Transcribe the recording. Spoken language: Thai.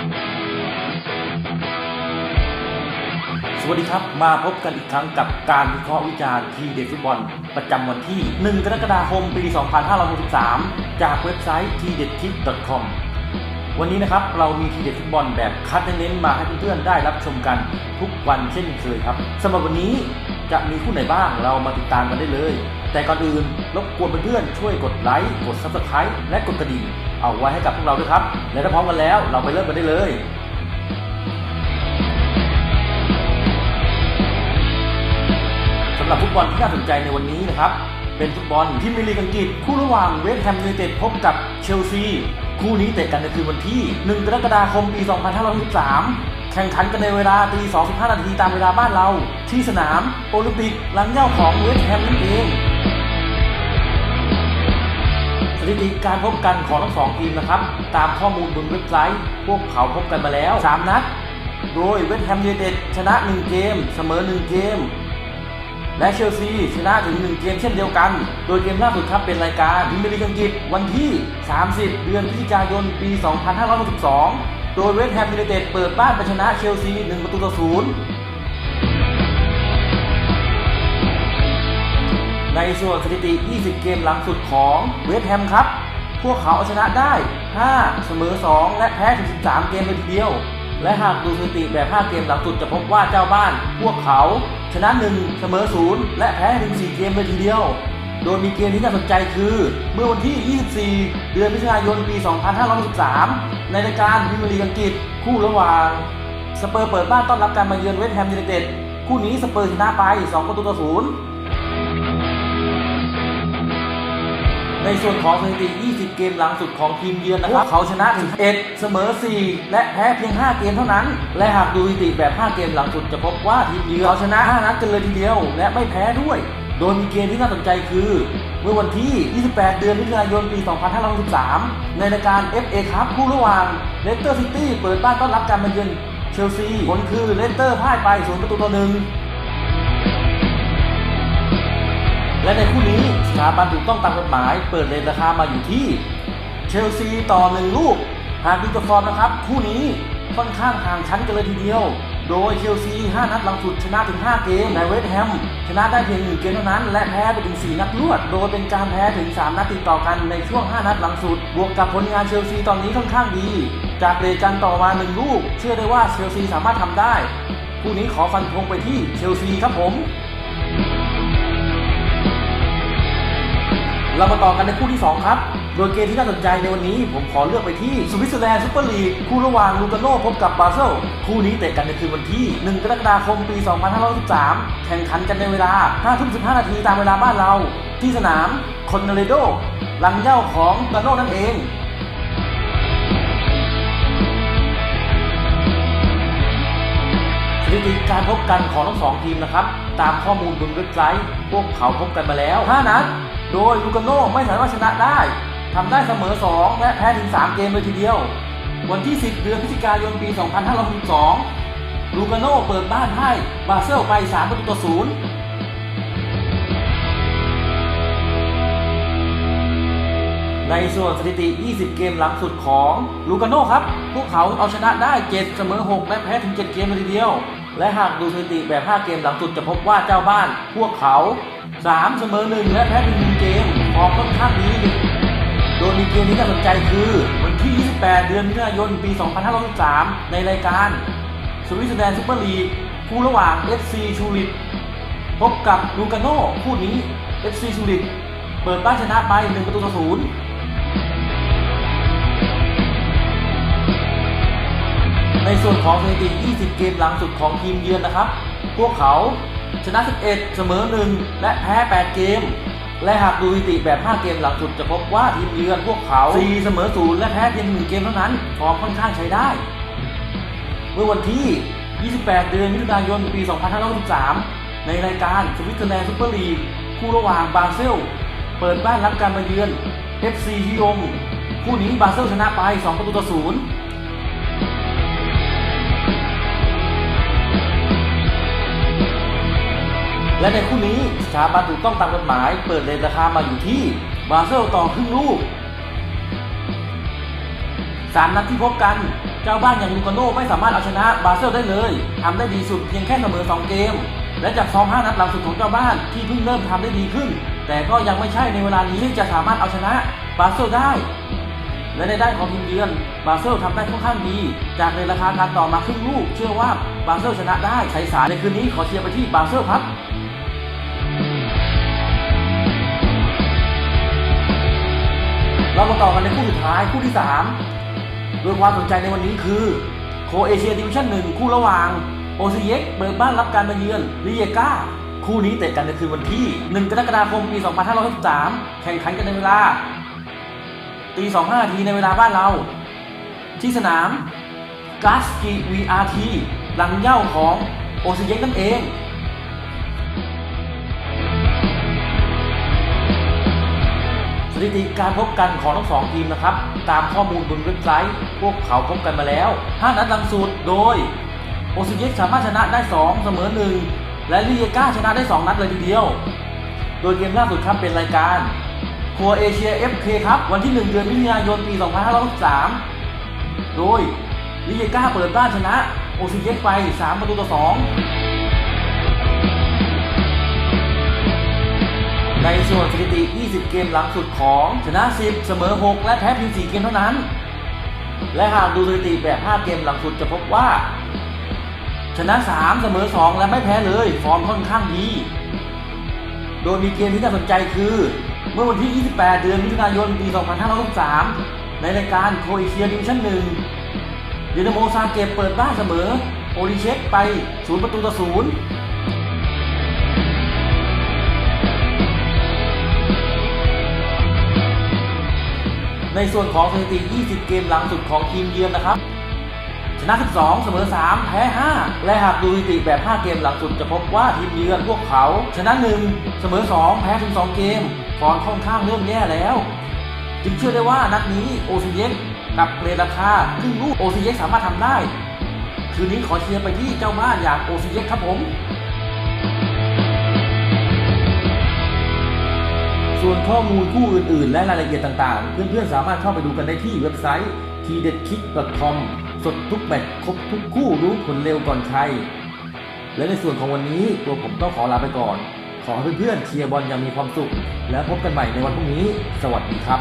สวัสดีครับ มาพบกันอีกครั้งกับการวิเคราะห์วิจารณ์ทีเด็ดฟุตบอล ประจำวันที่ 1 กรกฎาคม ปี 2563 จากเว็บไซต์ t d e t t i p c o m วันนี้นะครับเรามีทีเด็ดฟุตบอลแบบคัดเน้นมาให้เพื่อนๆได้รับชมกันทุกวันเช่นเคยครับสำหรับวันนี้จะมีคู่ไหนบ้างเรามาติดตามกันได้เลย แต่ก่อนอื่นรบกวนเพื่อนๆช่วยกดไลค์กด Subscribe และกดกระดิ่ง เอาไว้ให้กับพวกเราด้วยครับ และถ้าพร้อมกันแล้วเราไปเริ่มกันได้เลยสำหรับฟุตบอลที่น่าสนใจในวันนี้นะครับเป็นฟุตบอลที่มีลีกอังกฤษคู่ระหว่างเวสต์แฮมยูไนเต็ดพบกับเชลซี คู่นี้เตะกันในคืนวันที่ 1 กรกฎาคมปี 2563 แข่งขันกันในเวลาตี2.15นาทีตามเวลาบ้านเรา ที่สนามโอลิมปิกหลังเย้าของเวสต์แฮมนั่นเอง สถิติการพบกันของทั้งสองทีมนะครับ ตามข้อมูลบนเว็บไซต์ พวกเขาพบกันมาแล้ว 3 นัด โดยเวสต์แฮมยูไนเต็ดชนะ 1 เกม เสมอ 1 เกม และเชลซีชนะถึง 1 เกมเช่นเดียวกัน โดยเกมล่าสุดครับเป็นรายการพิมยร์ลีกอังกฤษวันที่ 30 เดือนพฤศจิกายนปี 2562 โดยเวสต์แฮมยูไนเต็ดเปิดบ้านไปชนะเชลซี 1 ประตูต่อ0 ในส่วนสถิติ 20 เกมหลังสุดของเวสต์แฮมครับ พวกเขาเอาชนะได้ 5 เสมอ 2 และแพ้ถึง 13 เกมเลยทีเดียว และหากดูสถิติแบบ 5 เกมหลังสุดจะพบว่าเจ้าบ้าน พวกเขาชนะ 1 เสมอ 0 และแพ้ถึง 4 เกมเลยทีเดียว โดยมีเกมที่น่าสนใจคือ เมื่อวันที่ 24 เดือนพฤศจิกายน ปี 2563 ในรายการพรีเมียร์ลีกอังกฤษคู่ระหว่างสเปอร์เปิดบ้านต้อนรับการมาเยือนเวสต์แฮมยูไนเต็ดคู่นี้สเปอร์ชนะไป 2 ประตูต่อ 0 ในส่วนของสถิติ 20 เกมหลังสุดของทีมเยือนนะครับ เขาชนะถึง1เสมอ 4 และแพ้เพียง 5 เกมเท่านั้น และหากดูสถิติแบบ 5 เกมหลังสุดจะพบว่าทีมเยือนเขาชนะ 5 นัดกันเลยทีเดียว และไม่แพ้ด้วย โดยมีเกมที่น่าสนใจคือ เมื่อวันที่ 28 เดือนมิถุนายน ปี 2563 ในรายการ FA คัพคู่ระหว่างเลสเตอร์ซิตี้เปิดบ้านต้อนรับการมาเยือนเชลซีผลคือเลสเตอร์พ่ายไป0ประตูต่อหนึ่ง และในคู่นี้สถาบันถูกต้องตามกฎหมาย เปิดเลทราคามาอยู่ที่ เชลซีต่อหนึ่งลูก หากดูจากฟอร์มนะครับ คู่นี้ค่อนข้างห่างชั้นกันเลยทีเดียว โดยเชลซี 5 นัดหลังสุดชนะถึง 5 เกมในเวสต์แฮมชนะได้เพียง1เกมเท่านั้น และแพ้ไปถึง 4 นัดรวด โดยเป็นการแพ้ถึง 3 นัดติดต่อกันในช่วง 5 นัดหลังสุด บวกกับผลงานเชลซีตอนนี้ค่อนข้างดี จากเรทกันต่อมา1ลูก เชื่อได้ว่าเชลซีสามารถทำได้ คู่นี้ขอฟันธงไปที่เชลซีครับผม เรามาต่อกันในคู่ที่ 2 ครับ โดยเกมที่น่าสนใจในวันนี้ ผมขอเลือกไปที่สวิตเซอร์แลนด์ซุปเปอร์ลีกคู่ระหว่างลูกาโน่พบกับบาเซลคู่นี้เตะกันในคืนวันที่ 1 กรกฎาคมปี 2513 แข่งขันกันในเวลา5ทุ่ม15 นาทีตามเวลาบ้านเรา ที่สนามคอนเนเรโดลังเย้าของกาโน่นั่นเองสถิติการพบกันของทั้งสองทีมนะครับ ตามข้อมูลบนเว็บไซต์ พวกเขาพบกันมาแล้ว 5 นัด โดยลูกาโน่ไม่สามารถชนะได้ทำได้เสมอ 2 และแพ้ถึง 3 เกมเลยทีเดียว วันที่ 10 เดือนพฤศจิกายนปี 2562ลูกาโน่เปิดบ้านให้บาเซลไป 3 ประตูต่อศูนย์ในส่วนสถิติ 20 เกมหลังสุดของลูกาโน่ครับ พวกเขาเอาชนะได้ 7 เสมอ 6 และแพ้ถึง 7 เกมเลยทีเดียว และหากดูสถิติแบบ 5 เกมหลังสุดจะพบว่าเจ้าบ้าน พวกเขา 3เสมอ1และแพ้ถึงเกมฟอร์มค่อนข้างดีโดยมีเกมที่น่าสนใจคือ วันที่ 28 เดือนมิถุนายน ปี 2563 ในรายการสวิตเซอร์แลนด์ซุปเปอร์ลีกคู่ระหว่าง FC ชูริตพบกับลูกาโน่คู่นี้ FC ชูริตเปิดบ้านชนะไป 1 ประตูต่อศูนย์ในส่วนของสถิติ 20 เกมหลังสุดของทีมเยือนนะครับ พวกเขา ชนะ 11 เสมอ 1 และแพ้ 8 เกม และหากดูสถิติแบบ 5 เกมหลังสุดจะพบว่าทีมเยือนพวกเขา 4 เสมอ 0 และแพ้เพียง 1 เกมเท่านั้น ฟอร์มค่อนข้างใช้ได้ เมื่อวันที่ 28 เดือนมิถุนายน ปี 2563 ในรายการสวิตเซอร์แลนด์ซุปเปอร์ลีกคู่ระหว่างบาเซล เปิดบ้านรับการมาเยือน FC ฮิยงคู่นี้บาเซลชนะไป 2 ประตูต่อ 0 และในคู่นี้สถาบันถูกต้องตามกฎหมาย เปิดเลทราคามาอยู่ที่บาเซลต่อครึ่งลูกสามนัดที่พบกัน เจ้าบ้านอย่างลูกาโน่ไม่สามารถเอาชนะบาเซลได้เลยทำได้ดีสุดเพียงแค่เสมอ 2 เกม และจากฟอร์ม5นัดหลังสุดของเจ้าบ้านที่เพิ่งเริ่มทำได้ดีขึ้น แต่ก็ยังไม่ใช่ในเวลานี้ที่จะสามารถเอาชนะบาเซลได้ และในด้านของทีมเยือนบาเซลทำได้ค่อนข้างดี จากในราคาการต่อมาครึ่งลูก เชื่อว่าบาเซลชนะได้ใช้สายในคืนนี้ขอเชียร์ไปที่บาเซลครับ เรามาต่อกันในคู่สุดท้ายคู่ที่ 3 โดยความสนใจในวันนี้คือโคเอเชียดิวิชั่น1คู่ระหว่างโอซิเยกเปิดบ้านรับการมาเยือนลิเยกาคู่นี้เตะกันในคืนวันที่ 1 กรกฎาคมปี 2563 แข่งขันกันในเวลาตี25นาทีในเวลาบ้านเรา ที่สนามกาสกิ VRT หลังเหย่าของโอซิเยกนั่นเอง ถิติการพบกันของทั้งสองทีมนะครับ ตามข้อมูลบนเว็บไซต์ พวกเขาพบกันมาแล้ว 5 นัดหลังสุดโดย โอซิเยกสามารถชนะได้ 2 เสมอ 1 และลิเยกาชนะได้ 2 นัดเลยทีเดียว โดยเกมล่าสุดครับเป็นรายการครัวเอเชีย FK ครับ วันที่ 1 เดือนมิถุนายนปี 2563 โดยลิเยกาเปิดบ้านชนะ โอซิเยกไป 3 ประตูต่อ 2 ในส่วนสถิติ 20 เกมหลังสุดของชนะ 10 เสมอ 6 และแพ้เพียง 4 เกมเท่านั้น และหากดูสถิติแบบ 5 เกมหลังสุดจะพบว่า ชนะ 3 เสมอ 2 และไม่แพ้เลย ฟอร์มค่อนข้างดี โดยมีเกมที่น่าสนใจคือ เมื่อวันที่ 28 เดือนมิถุนายน ปี 2563 ในรายการโคเอเชียดิวิชั่น1เดนโมซาเกตเปิดบ้านเสมอ โอริเช็กไป 0 ประตูต่อ 0 ในส่วนของสถิติ 20 เกมหลังสุดของทีมเยือนนะครับ ชนะ 12 เสมอ 3 แพ้ 5 และหากดูสถิติแบบ 5 เกมหลังสุดจะพบว่าทีมเยือนพวกเขา ชนะ 1 เสมอ 2 แพ้ถึง 2 เกมฟอร์มค่อนข้างเริ่มแย่แล้ว จึงเชื่อได้ว่านัดนี้โอซิเยกกับเรราคาครึ่งลูกโอซิเยกสามารถทำได้ คืนนี้ขอเชียร์ไปที่เจ้าบ้านอย่างโอซิเยกครับผม ส่วนข้อมูลคู่อื่นๆ และรายละเอียดต่างๆ เพื่อนๆ สามารถเข้าไปดูกันได้ที่เว็บไซต์ t d e d k i c k c o m สดทุกแมตช์ครบทุกคู่รู้ผลเร็วก่อนใคร และในส่วนของวันนี้ตัวผมต้องขอลาไปก่อน ขอให้เพื่อนๆเชียร์บอลอย่างมีความสุข แล้วพบกันใหม่ในวันพรุ่งนี้ สวัสดีครับ